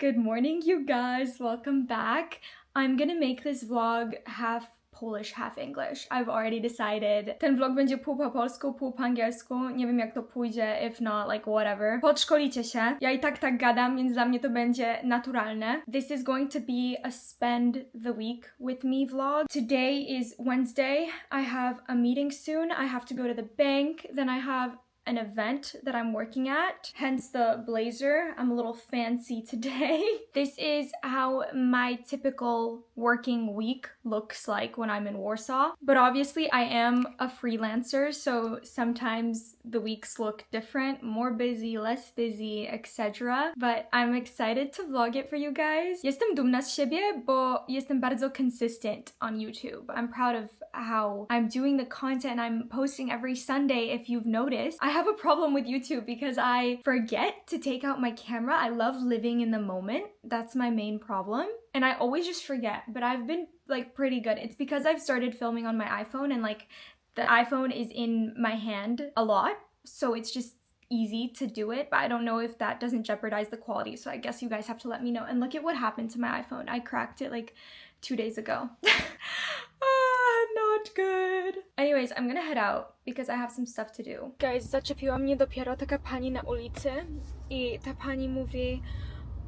Good morning, you guys. Welcome back. I'm gonna make this vlog half Polish, half English. I've already decided. Ten vlog będzie pół po polsku, pół po angielsku. Nie wiem jak to pójdzie, if not, like whatever. Podszkolicie się. Ja i tak tak gadam, więc dla mnie to będzie naturalne. This is going to be a spend the week with me vlog. Today is Wednesday. I have a meeting soon. I have to go to the bank. Then I have an event that I'm working at, hence the blazer. I'm a little fancy today. this is how my typical working week looks like when I'm in Warsaw. But obviously, I am a freelancer, so sometimes the weeks look different more busy, less busy, etc. But I'm excited to vlog it for you guys. Jestem dumna z siebie, bo jestem bardzo consistent on YouTube. I'm proud of how I'm doing the content I'm posting every Sunday if you've noticed. I have a problem with YouTube because I forget to take out my camera. I love living in the moment. That's my main problem. And I always just forget, but I've been like pretty good. It's because I've started filming on my iPhone and like the iPhone is in my hand a lot. So it's just easy to do it, but I don't know if that doesn't jeopardize the quality. So I guess you guys have to let me know. And look at what happened to my iPhone. I cracked it like two days ago. ah, not good. Anyways, I'm gonna head out because I have some stuff to do. Guys, zaczepiła mnie dopiero taka pani na ulicy i ta pani mówi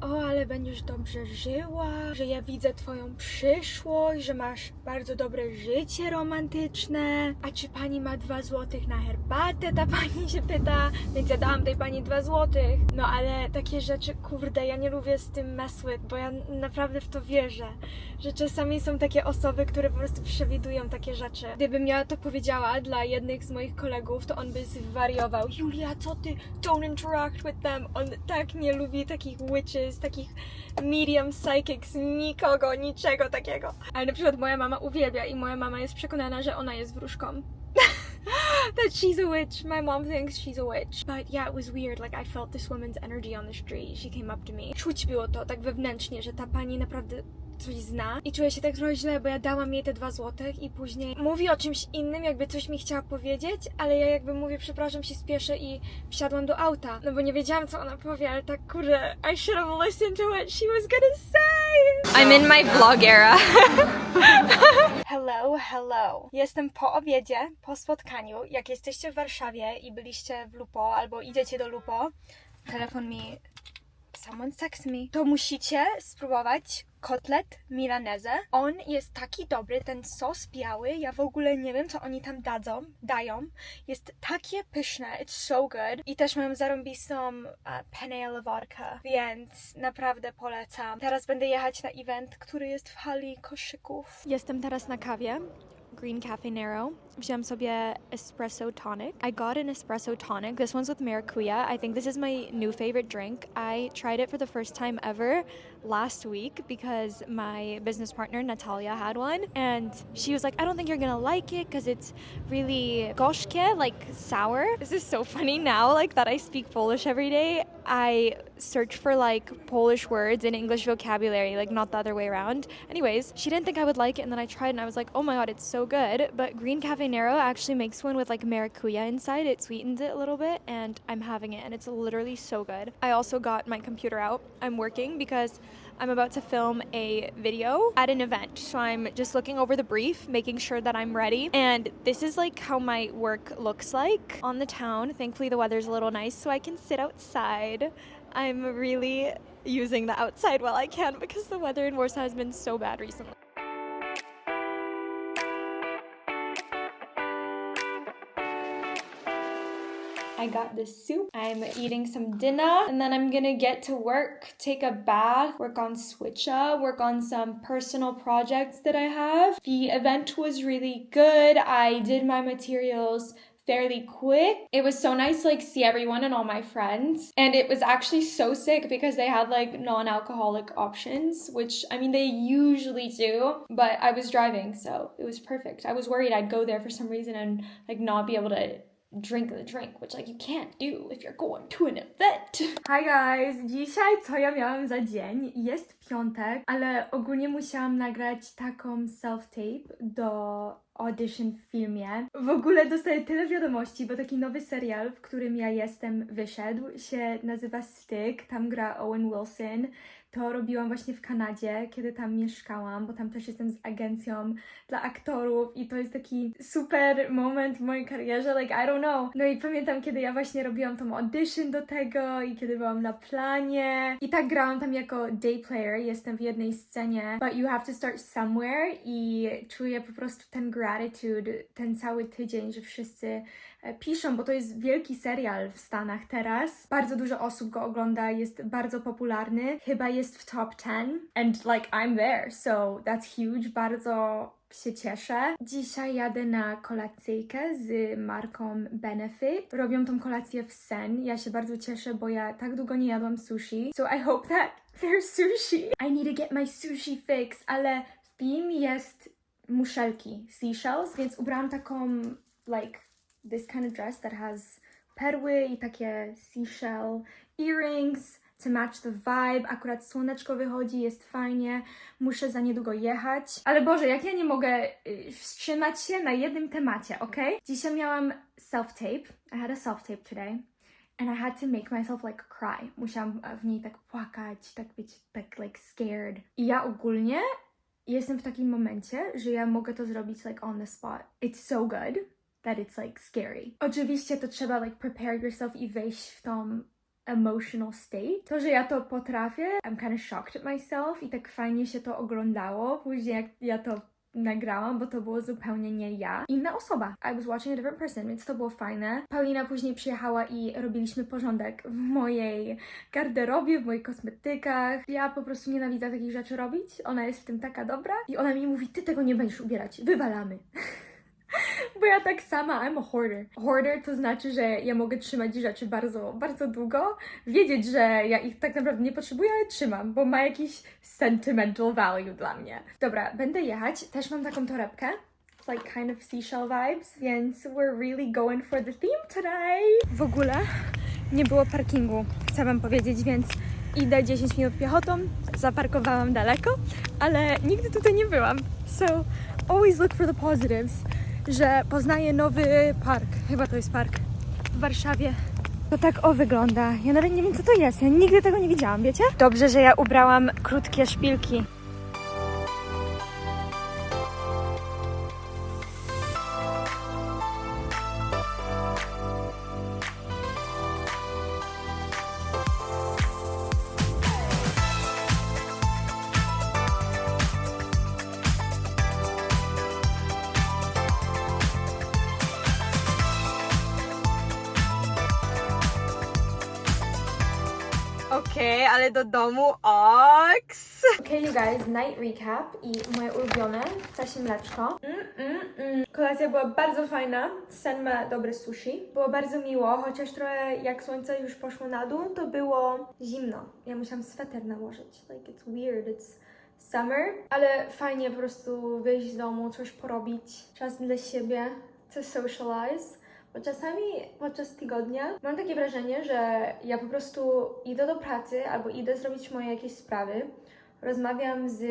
o, ale będziesz dobrze żyła, że ja widzę twoją przyszłość, że masz bardzo dobre życie romantyczne. A czy pani ma dwa złotych na herbatę? Ta pani się pyta, więc ja dałam tej pani dwa złotych. No ale takie rzeczy, kurde, ja nie lubię z tym with, bo ja naprawdę w to wierzę, że czasami są takie osoby, które po prostu przewidują takie rzeczy. Gdybym ja to powiedziała dla jednych z moich kolegów, to on by zwariował. Julia, co ty? Don't interact with them. On tak nie lubi takich witches, takich medium psychics, nikogo, niczego takiego. Ale na przykład moja mama uwielbia i moja mama jest przekonana, że ona jest wróżką. that she's a witch. My mom thinks she's a witch. But yeah, it was weird. Like I felt this woman's energy on the street. She came up to me. Czuć było to tak wewnętrznie, że ta pani naprawdę coś zna i czuję się tak trochę źle, bo ja dałam jej te dwa złotych i później mówi o czymś innym, jakby coś mi chciała powiedzieć, ale ja jakby mówię, przepraszam, się spieszę i wsiadłam do auta, no bo nie wiedziałam, co ona powie, ale tak kurde, I should have listened to what she was gonna say. I'm in my vlog era. hello, hello. Jestem po obiedzie, po spotkaniu. Jak jesteście w Warszawie i byliście w Lupo albo idziecie do Lupo, telefon mi someone text me, to musicie spróbować kotlet milanese. On jest taki dobry, ten sos biały, ja w ogóle nie wiem, co oni tam dadzą, dają. Jest takie pyszne, it's so good. I też mają zarąbistą uh, penne vodka, więc naprawdę polecam. Teraz będę jechać na event, który jest w hali koszyków. Jestem teraz na kawie. Green Cafe Nero. Wziąłem sobie espresso tonic. I got an espresso tonic. This one's with maracuja. I think this is my new favorite drink. I tried it for the first time ever last week because my business partner Natalia had one and she was like, I don't think you're gonna like it because it's really gorzkie, like sour. This is so funny now, like that I speak Polish every day. I search for like Polish words in English vocabulary, like not the other way around. Anyways, she didn't think I would like it and then I tried and I was like, oh my god, it's so good. But Green Cafe Nero actually makes one with like maracuja inside. It sweetens it a little bit and I'm having it and it's literally so good. I also got my computer out. I'm working because I'm about to film a video at an event. So I'm just looking over the brief, making sure that I'm ready. And this is like how my work looks like on the town. Thankfully, the weather's a little nice, so I can sit outside. I'm really using the outside while I can because the weather in Warsaw has been so bad recently. I got the soup. I'm eating some dinner and then I'm gonna get to work, take a bath, work on Switcha, work on some personal projects that I have. The event was really good. I did my materials fairly quick. It was so nice like see everyone and all my friends. And it was actually so sick because they had like non-alcoholic options, which I mean they usually do, but I was driving, so it was perfect. I was worried I'd go there for some reason and like not be able to drink the drink, which like you can't do if you're going to an event. Hi guys, dzisiaj co ja miałam za dzień? Jest piątek, ale ogólnie musiałam nagrać taką self-tape do audition w filmie. W ogóle dostaję tyle wiadomości, bo taki nowy serial, w którym ja jestem, wyszedł, się nazywa Stick, tam gra Owen Wilson. To robiłam właśnie w Kanadzie, kiedy tam mieszkałam, bo tam też jestem z agencją dla aktorów i to jest taki super moment w mojej karierze, like I don't know. No i pamiętam, kiedy ja właśnie robiłam tą audition do tego i kiedy byłam na planie i tak grałam tam jako day player, jestem w jednej scenie, but you have to start somewhere i czuję po prostu ten gratitude ten cały tydzień, że wszyscy piszą, bo to jest wielki serial w Stanach teraz. Bardzo dużo osób go ogląda, jest bardzo popularny. Chyba jest w top 10 and like I'm there, so that's huge. Bardzo się cieszę. Dzisiaj jadę na kolacyjkę z marką Benefit. Robią tą kolację w sen. Ja się bardzo cieszę, bo ja tak długo nie jadłam sushi. So I hope that there's sushi. I need to get my sushi fix, ale w tym jest muszelki, seashells, więc ubrałam taką like this kind of dress that has perły i takie seashell earrings to match the vibe. Akurat słoneczko wychodzi, jest fajnie. Muszę za niedługo jechać. Ale Boże, jak ja nie mogę y, wstrzymać się na jednym temacie, ok? Dzisiaj miałam self-tape. I had a self-tape today. And I had to make myself like cry. Musiałam e, w niej tak płakać, tak być tak like scared. I ja ogólnie jestem w takim momencie, że ja mogę to zrobić like on the spot. It's so good that it's like scary. Oczywiście to trzeba like prepare yourself i wejść w tą emotional state. To, że ja to potrafię, I'm kind of shocked at myself i tak fajnie się to oglądało. Później jak ja to nagrałam, bo to było zupełnie nie ja. Inna osoba. I was watching a different person, więc to było fajne. Paulina później przyjechała i robiliśmy porządek w mojej garderobie, w moich kosmetykach. Ja po prostu nienawidzę takich rzeczy robić. Ona jest w tym taka dobra i ona mi mówi, ty tego nie będziesz ubierać, wywalamy. Bo ja tak sama, I'm a hoarder. Hoarder to znaczy, że ja mogę trzymać rzeczy bardzo, bardzo długo, wiedzieć, że ja ich tak naprawdę nie potrzebuję, ale trzymam, bo ma jakiś sentimental value dla mnie. Dobra, będę jechać. Też mam taką torebkę. Like kind of seashell vibes, więc we're really going for the theme today. W ogóle nie było parkingu, chcę wam powiedzieć, więc idę 10 minut piechotą, zaparkowałam daleko, ale nigdy tutaj nie byłam. So always look for the positives, że poznaję nowy park, chyba to jest park w Warszawie. To tak o wygląda. Ja nawet nie wiem co to jest, ja nigdy tego nie widziałam, wiecie? Dobrze, że ja ubrałam krótkie szpilki. Domu oks. Okay, you guys, night recap i moje ulubione, ptasie mleczko. Mm, mm, mm. Kolacja była bardzo fajna, sen ma dobre sushi. Było bardzo miło, chociaż trochę jak słońce już poszło na dół, to było zimno. Ja musiałam sweter nałożyć. Like, it's weird, it's summer. Ale fajnie po prostu wyjść z domu, coś porobić, czas dla siebie, to socialize. Bo czasami podczas tygodnia mam takie wrażenie, że ja po prostu idę do pracy albo idę zrobić moje jakieś sprawy, rozmawiam z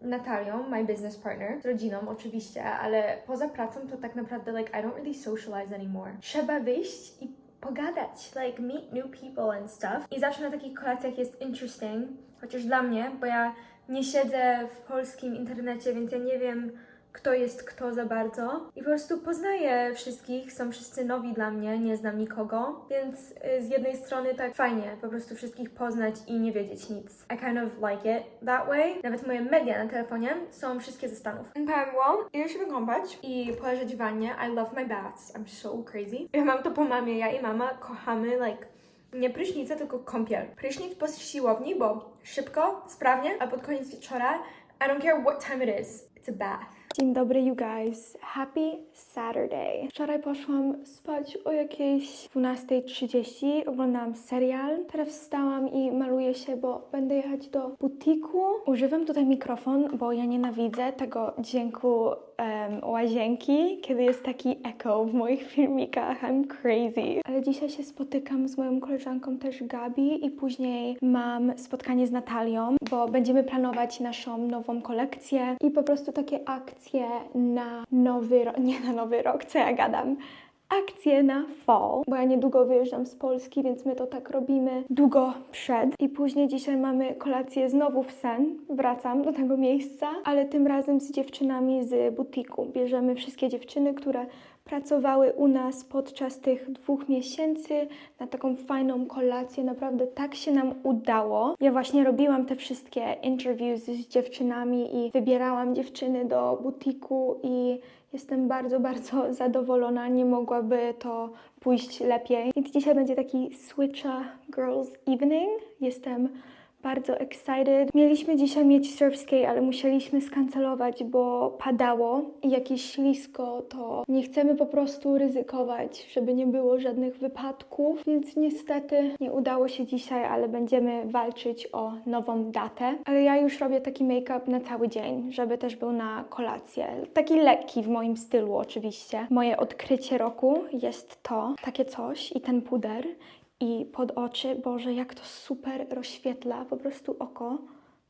Natalią, my business partner, z rodziną oczywiście, ale poza pracą to tak naprawdę like I don't really socialize anymore. Trzeba wyjść i pogadać, like meet new people and stuff. I zawsze na takich kolacjach jest interesting, chociaż dla mnie, bo ja nie siedzę w polskim internecie, więc ja nie wiem kto jest kto za bardzo. I po prostu poznaję wszystkich, są wszyscy nowi dla mnie, nie znam nikogo, więc y, z jednej strony tak fajnie po prostu wszystkich poznać i nie wiedzieć nic. I kind of like it that way. Nawet moje media na telefonie są wszystkie ze Stanów. Było, idę się wykąpać i poleżeć wannie. I love my baths. I'm so crazy. Ja mam to po mamie, ja i mama kochamy like nie prysznicę, tylko kąpiel. Prysznic po siłowni, bo szybko, sprawnie, a pod koniec wieczora I don't care what time it is. It's a bath. Dzień dobry, you guys. Happy Saturday. Wczoraj poszłam spać o jakiejś 12.30. Oglądałam serial. Teraz wstałam i maluję się, bo będę jechać do butiku. Używam tutaj mikrofon, bo ja nienawidzę tego dźwięku em, łazienki, kiedy jest taki echo w moich filmikach. I'm crazy. Ale dzisiaj się spotykam z moją koleżanką też Gabi i później mam spotkanie z Natalią, bo będziemy planować naszą nową kolekcję i po prostu takie akcje na nowy rok, nie na nowy rok, co ja gadam, akcję na fall, bo ja niedługo wyjeżdżam z Polski, więc my to tak robimy długo przed. I później dzisiaj mamy kolację znowu w sen, wracam do tego miejsca, ale tym razem z dziewczynami z butiku. Bierzemy wszystkie dziewczyny, które pracowały u nas podczas tych dwóch miesięcy na taką fajną kolację. Naprawdę tak się nam udało. Ja właśnie robiłam te wszystkie interviews z dziewczynami i wybierałam dziewczyny do butiku i jestem bardzo, bardzo zadowolona. Nie mogłaby to pójść lepiej. Więc dzisiaj będzie taki Switcha Girls Evening. Jestem bardzo excited. Mieliśmy dzisiaj mieć surfskate, ale musieliśmy skancelować, bo padało i jakieś ślisko, to nie chcemy po prostu ryzykować, żeby nie było żadnych wypadków, więc niestety nie udało się dzisiaj, ale będziemy walczyć o nową datę. Ale ja już robię taki make-up na cały dzień, żeby też był na kolację. Taki lekki w moim stylu oczywiście. Moje odkrycie roku jest to, takie coś i ten puder i pod oczy. Boże, jak to super rozświetla po prostu oko.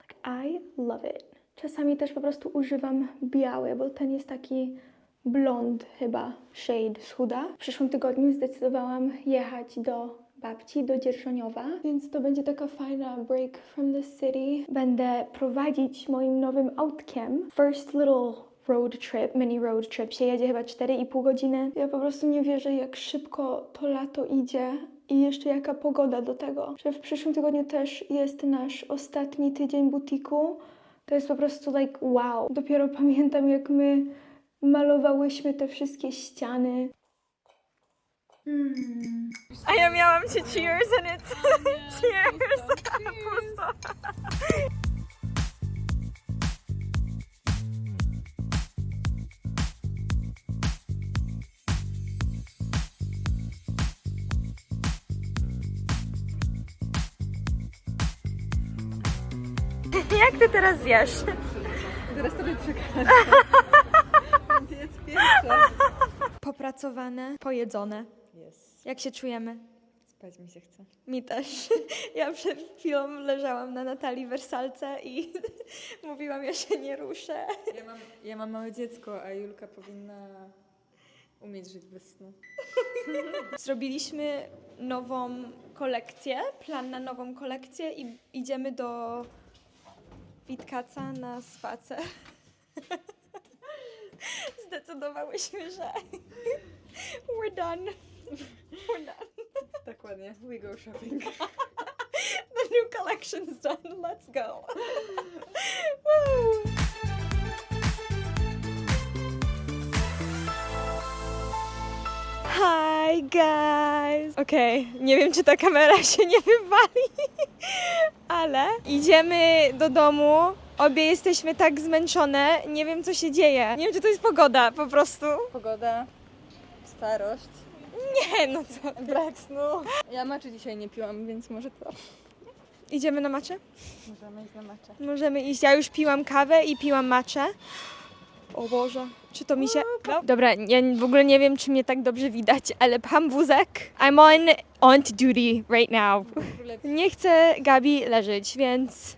Like, I love it. Czasami też po prostu używam biały, bo ten jest taki blond chyba, shade z. W przyszłym tygodniu zdecydowałam jechać do babci, do Dzierżoniowa, więc to będzie taka fajna break from the city. Będę prowadzić moim nowym autkiem. First little road trip, mini road trip się jedzie chyba 4,5 godziny. Ja po prostu nie wierzę, jak szybko to lato idzie i jeszcze jaka pogoda do tego, że w przyszłym tygodniu też jest nasz ostatni tydzień butiku. To jest po prostu like wow. Dopiero pamiętam, jak my malowałyśmy te wszystkie ściany. A ja miałam ci cheers and it's cheers. Pusto. Jak ty teraz zjesz? Teraz tobie przekażę. Popracowane, pojedzone. Jest. Jak się czujemy? Spać mi się chce. Mi też. Ja przed chwilą leżałam na Natalii Wersalce i mówiłam, ja się nie ruszę. Ja mam, ja mam małe dziecko, a Julka powinna umieć żyć bez snu. Zrobiliśmy nową kolekcję, plan na nową kolekcję i idziemy do Witkaca na spacer. Zdecydowałyśmy, że we're done. We're done. Dokładnie. We go shopping. The new collection's done. Let's go. Woo. Hi guys! Okej, nie wiem czy ta kamera się nie wywali, ale idziemy do domu. Obie jesteśmy tak zmęczone, nie wiem co się dzieje. Nie wiem czy to jest pogoda po prostu. Pogoda, starość, Nie, no co? brak snu. Ja maczy dzisiaj nie piłam, więc może to. Idziemy na macze? Możemy iść na macze. Możemy iść. Ja już piłam kawę i piłam matcha. O Boże, czy to mi się... No. Dobra, ja w ogóle nie wiem, czy mnie tak dobrze widać, ale pcham wózek. I'm on aunt duty right now. Nie chcę Gabi leżeć, więc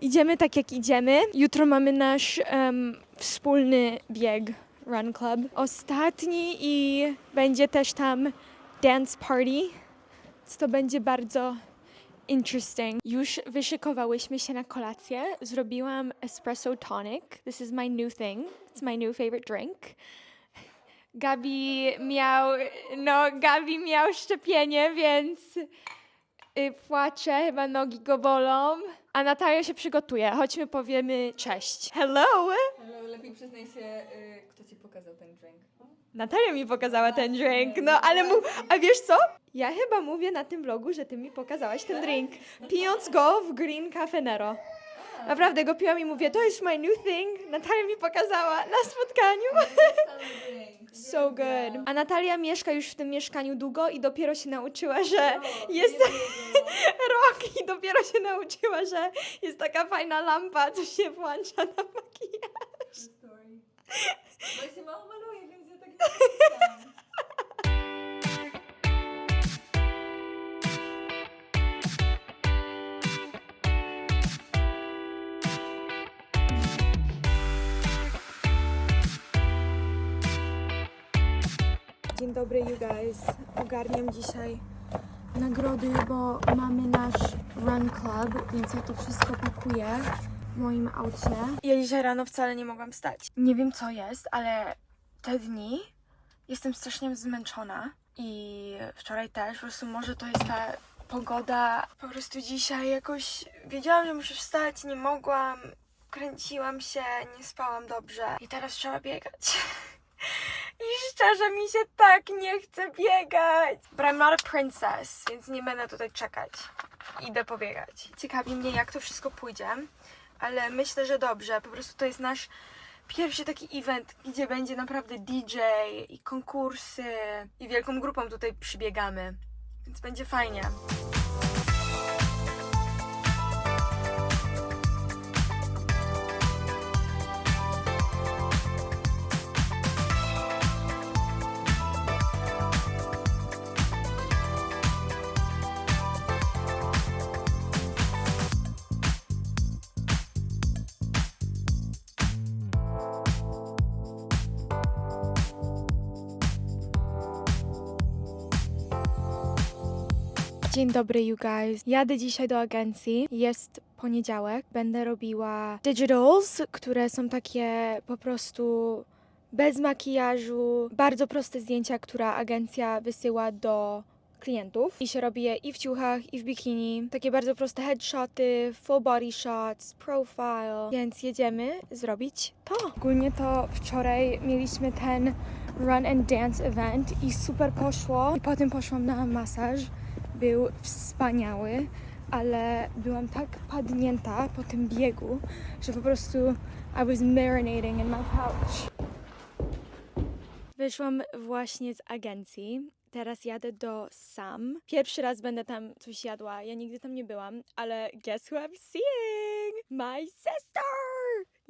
idziemy tak jak idziemy. Jutro mamy nasz em, wspólny bieg Run Club. Ostatni i będzie też tam dance party. Więc to będzie bardzo Interesting. Już wyszykowałyśmy się na kolację. Zrobiłam espresso tonic. This is my new thing. It's my new favorite drink. Gabi miał, no Gabi miał szczepienie, więc y, płacze, chyba nogi go bolą. A Natalia się przygotuje. Chodźmy powiemy cześć. Hello! Ale lepiej przyznaj się, y, kto ci pokazał ten drink. Natalia mi pokazała ten drink, no ale mu... A wiesz co? Ja chyba mówię na tym vlogu, że ty mi pokazałaś ten drink, pijąc go w Green Cafe Nero. Naprawdę go piłam i mówię, to jest my new thing. Natalia mi pokazała na spotkaniu. So good. A Natalia mieszka już w tym mieszkaniu długo i dopiero się nauczyła, że jest rok i dopiero się nauczyła, że jest taka fajna lampa, co się włącza na makijaż. Bo się mało maluje, więc ja tak nie Dzień dobry, you guys. Ogarniam dzisiaj nagrody, bo mamy nasz run club, więc ja to wszystko pakuję w moim aucie. Ja dzisiaj rano wcale nie mogłam wstać. Nie wiem co jest, ale te dni jestem strasznie zmęczona i wczoraj też. Po prostu może to jest ta pogoda. Po prostu dzisiaj jakoś wiedziałam, że muszę wstać, nie mogłam. Kręciłam się, nie spałam dobrze i teraz trzeba biegać. I szczerze mi się tak nie chce biegać. But I'm not a princess, więc nie będę tutaj czekać. Idę pobiegać. Ciekawi mnie, jak to wszystko pójdzie, ale myślę, że dobrze. Po prostu to jest nasz pierwszy taki event, gdzie będzie naprawdę DJ i konkursy i wielką grupą tutaj przybiegamy. Więc będzie fajnie. Dzień dobry, you guys. Jadę dzisiaj do agencji. Jest poniedziałek. Będę robiła digitals, które są takie po prostu bez makijażu, bardzo proste zdjęcia, które agencja wysyła do klientów i się robi je i w ciuchach, i w bikini. Takie bardzo proste headshoty, full body shots, profile. Więc jedziemy zrobić to. Ogólnie to wczoraj mieliśmy ten run and dance event i super poszło. I potem poszłam na masaż. Był wspaniały, ale byłam tak padnięta po tym biegu, że po prostu I was marinating in my couch. Wyszłam właśnie z agencji. Teraz jadę do Sam. Pierwszy raz będę tam coś jadła. Ja nigdy tam nie byłam, ale guess who I'm seeing? My sister!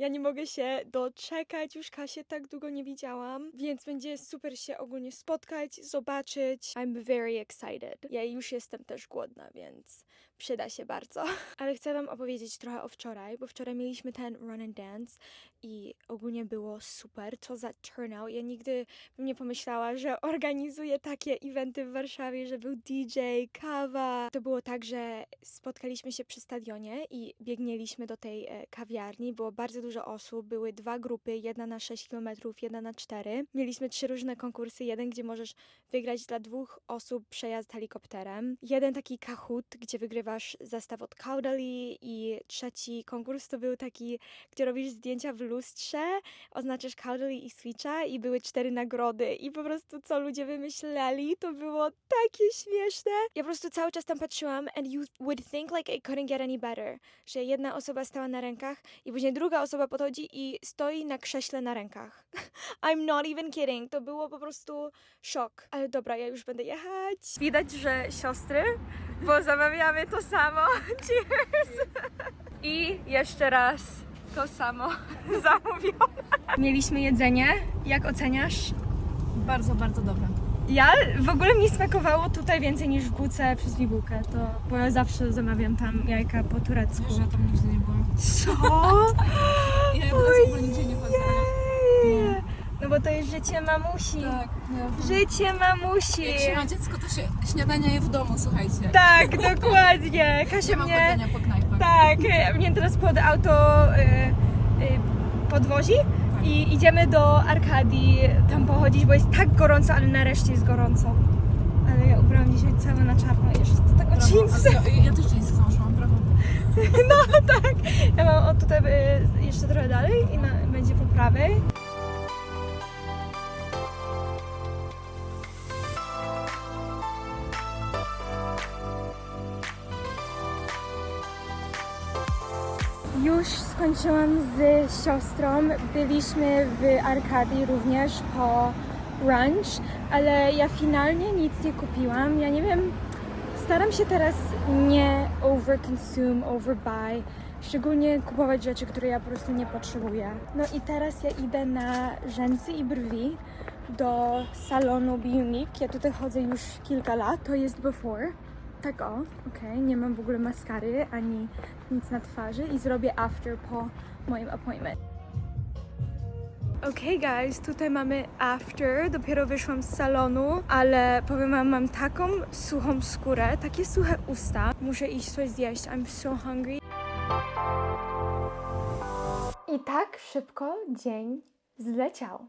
Ja nie mogę się doczekać, już Kasię tak długo nie widziałam, więc będzie super się ogólnie spotkać, zobaczyć. I'm very excited. Ja już jestem też głodna, więc przyda się bardzo. Ale chcę Wam opowiedzieć trochę o wczoraj, bo wczoraj mieliśmy ten run and dance i ogólnie było super. Co za turnout. Ja nigdy bym nie pomyślała, że organizuję takie eventy w Warszawie, że był DJ, kawa. To było tak, że spotkaliśmy się przy stadionie i biegnieliśmy do tej e, kawiarni. Było bardzo dużo osób, były dwa grupy, jedna na 6 km, jedna na 4. Mieliśmy trzy różne konkursy. Jeden, gdzie możesz wygrać dla dwóch osób przejazd helikopterem. Jeden taki Kahoot, gdzie wygrywasz zestaw od Caudalie i trzeci konkurs to był taki, gdzie robisz zdjęcia w lustrze, oznaczasz Caudalie i Switcha i były cztery nagrody i po prostu co ludzie wymyśleli, to było takie śmieszne. Ja po prostu cały czas tam patrzyłam and you would think like it couldn't get any better, że jedna osoba stała na rękach i później druga osoba podchodzi i stoi na krześle na rękach. I'm not even kidding, to było po prostu szok. Ale dobra, ja już będę jechać. Widać, że siostry, bo zamawiamy to samo. Cheers! I jeszcze raz to samo zamówione. Mieliśmy jedzenie. Jak oceniasz? Bardzo, bardzo dobre. Ja w ogóle mi smakowało tutaj więcej niż w buce przez bibułkę, to, bo ja zawsze zamawiam tam jajka po turecku. Wiesz, ja tam nie byłam. Co? Ja w ogóle nigdzie nie poznałam. Ojej! No bo to jest życie mamusi. Tak, nie. Życie mamusi. Jak się ma dziecko, to się śniadania je w domu, słuchajcie. Tak, dokładnie. Kasia Nie ma mnie... chodzenia po knajpach. Tak, e, mnie teraz pod auto y, y, podwozi i idziemy do Arkadii tam pochodzić, bo jest tak gorąco, ale nareszcie jest gorąco. Ale ja ubrałam dzisiaj całe na czarno jeszcze do tego Brawo. jeansy. Ale Ja, ja też jeansy założyłam, brawo. No tak. Ja mam o tutaj y, jeszcze trochę dalej i na, będzie po prawej. Już skończyłam z siostrą. Byliśmy w Arkadii również po brunch, ale ja finalnie nic nie kupiłam. Ja nie wiem, staram się teraz nie overconsume, overbuy, szczególnie kupować rzeczy, które ja po prostu nie potrzebuję. No i teraz ja idę na rzęsy i brwi do salonu Be Unique. Ja tutaj chodzę już kilka lat, to jest before. Tak o, okej, nie mam w ogóle maskary ani nic na twarzy i zrobię after po moim appointment. Okay guys, tutaj mamy after, dopiero wyszłam z salonu, ale powiem wam, mam taką suchą skórę, takie suche usta. Muszę iść coś zjeść, I'm so hungry. I tak szybko dzień zleciał.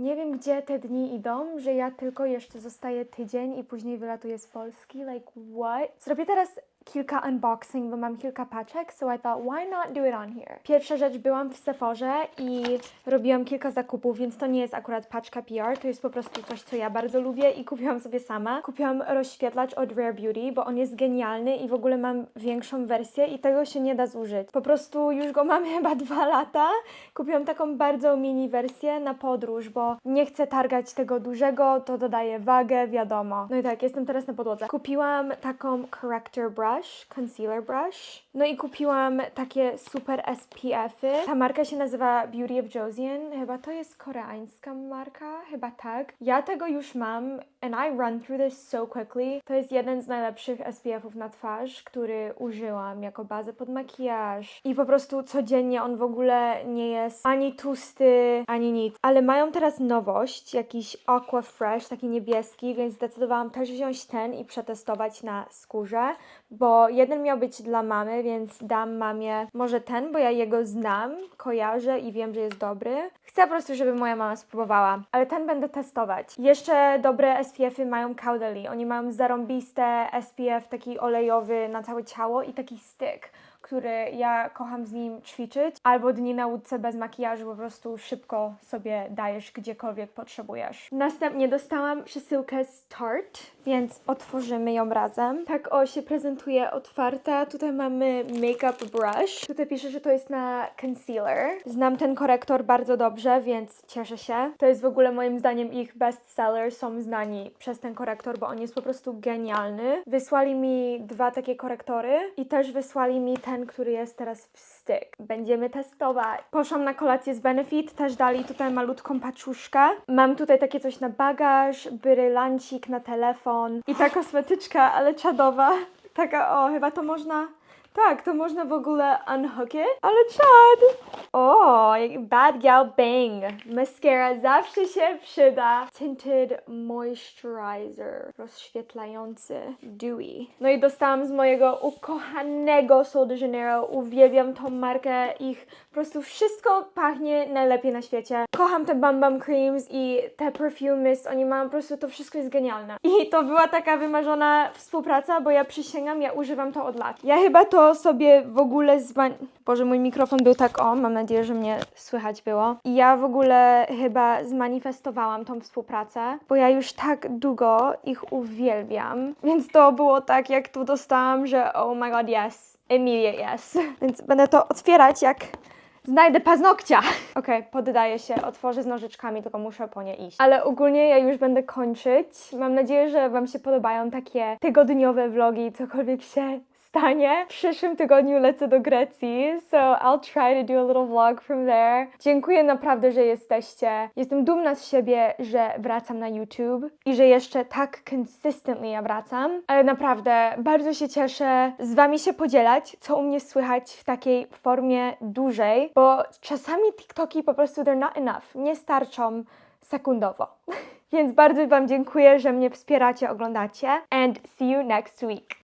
Nie wiem, gdzie te dni idą, że ja tylko jeszcze zostaję tydzień i później wylatuję z Polski. Like, what? Zrobię teraz kilka unboxing, bo mam kilka paczek, so I thought, why not do it on here? Pierwsza rzecz, byłam w Sephorze i robiłam kilka zakupów, więc to nie jest akurat paczka PR, to jest po prostu coś, co ja bardzo lubię i kupiłam sobie sama. Kupiłam rozświetlacz od Rare Beauty, bo on jest genialny i w ogóle mam większą wersję i tego się nie da zużyć. Po prostu już go mam chyba dwa lata. Kupiłam taką bardzo mini wersję na podróż, bo nie chcę targać tego dużego, to dodaje wagę, wiadomo. No i tak, jestem teraz na podłodze. Kupiłam taką corrector brush, concealer brush. No i kupiłam takie super SPF-y. Ta marka się nazywa Beauty of Josian. Chyba to jest koreańska marka, chyba tak. Ja tego już mam and I run through this so quickly. To jest jeden z najlepszych SPF-ów na twarz, który użyłam jako bazę pod makijaż. I po prostu codziennie on w ogóle nie jest ani tłusty, ani nic. Ale mają teraz nowość, jakiś Aqua Fresh, taki niebieski, więc zdecydowałam też wziąć ten i przetestować na skórze, bo jeden miał być dla mamy, więc dam mamie może ten, bo ja jego znam, kojarzę i wiem, że jest dobry. Chcę po prostu, żeby moja mama spróbowała, ale ten będę testować. Jeszcze dobre SPF-y mają Caudalie. Oni mają zarąbiste SPF taki olejowy na całe ciało i taki stick który ja kocham z nim ćwiczyć, albo dni na łódce bez makijażu, po prostu szybko sobie dajesz gdziekolwiek potrzebujesz. Następnie dostałam przesyłkę z Tarte, więc otworzymy ją razem. Tak o się prezentuje otwarta. Tutaj mamy Makeup Brush. Tutaj pisze, że to jest na concealer. Znam ten korektor bardzo dobrze, więc cieszę się. To jest w ogóle moim zdaniem ich bestseller. Są znani przez ten korektor, bo on jest po prostu genialny. Wysłali mi dwa takie korektory i też wysłali mi ten, który jest teraz w styk. Będziemy testować. Poszłam na kolację z Benefit, też dali tutaj malutką paczuszkę. Mam tutaj takie coś na bagaż, brylancik na telefon i ta kosmetyczka, ale czadowa. Taka, o, chyba to można... Tak, to można w ogóle unhook it, ale czad! O, Bad Gal Bang. Mascara zawsze się przyda. Tinted Moisturizer. Rozświetlający. Dewy. No i dostałam z mojego ukochanego Sol de Janeiro. Uwielbiam tą markę. Ich po prostu wszystko pachnie najlepiej na świecie. Kocham te Bam Bam Creams i te Perfume Mist. Oni mają po prostu, to wszystko jest genialne. I to była taka wymarzona współpraca, bo ja przysięgam, ja używam to od lat. Ja chyba to sobie w ogóle zman... Boże, mój mikrofon był tak o, mam nadzieję, że mnie słychać było. I ja w ogóle chyba zmanifestowałam tą współpracę, bo ja już tak długo ich uwielbiam. Więc to było tak, jak tu dostałam, że oh my god, yes. Immediate yes. Więc będę to otwierać jak Znajdę paznokcia! Okej, poddaję się, otworzę z nożyczkami, tylko muszę po nie iść. Ale ogólnie ja już będę kończyć. Mam nadzieję, że Wam się podobają takie tygodniowe vlogi, cokolwiek się stanie. W przyszłym tygodniu lecę do Grecji, so I'll try to do a little vlog from there. Dziękuję naprawdę, że jesteście. Jestem dumna z siebie, że wracam na YouTube i że jeszcze tak consistently ja wracam. Ale naprawdę bardzo się cieszę z Wami się podzielać, co u mnie słychać w takiej formie dłużej, bo czasami TikToki po prostu they're not enough. Nie starczą sekundowo. Więc bardzo Wam dziękuję, że mnie wspieracie, oglądacie and see you next week.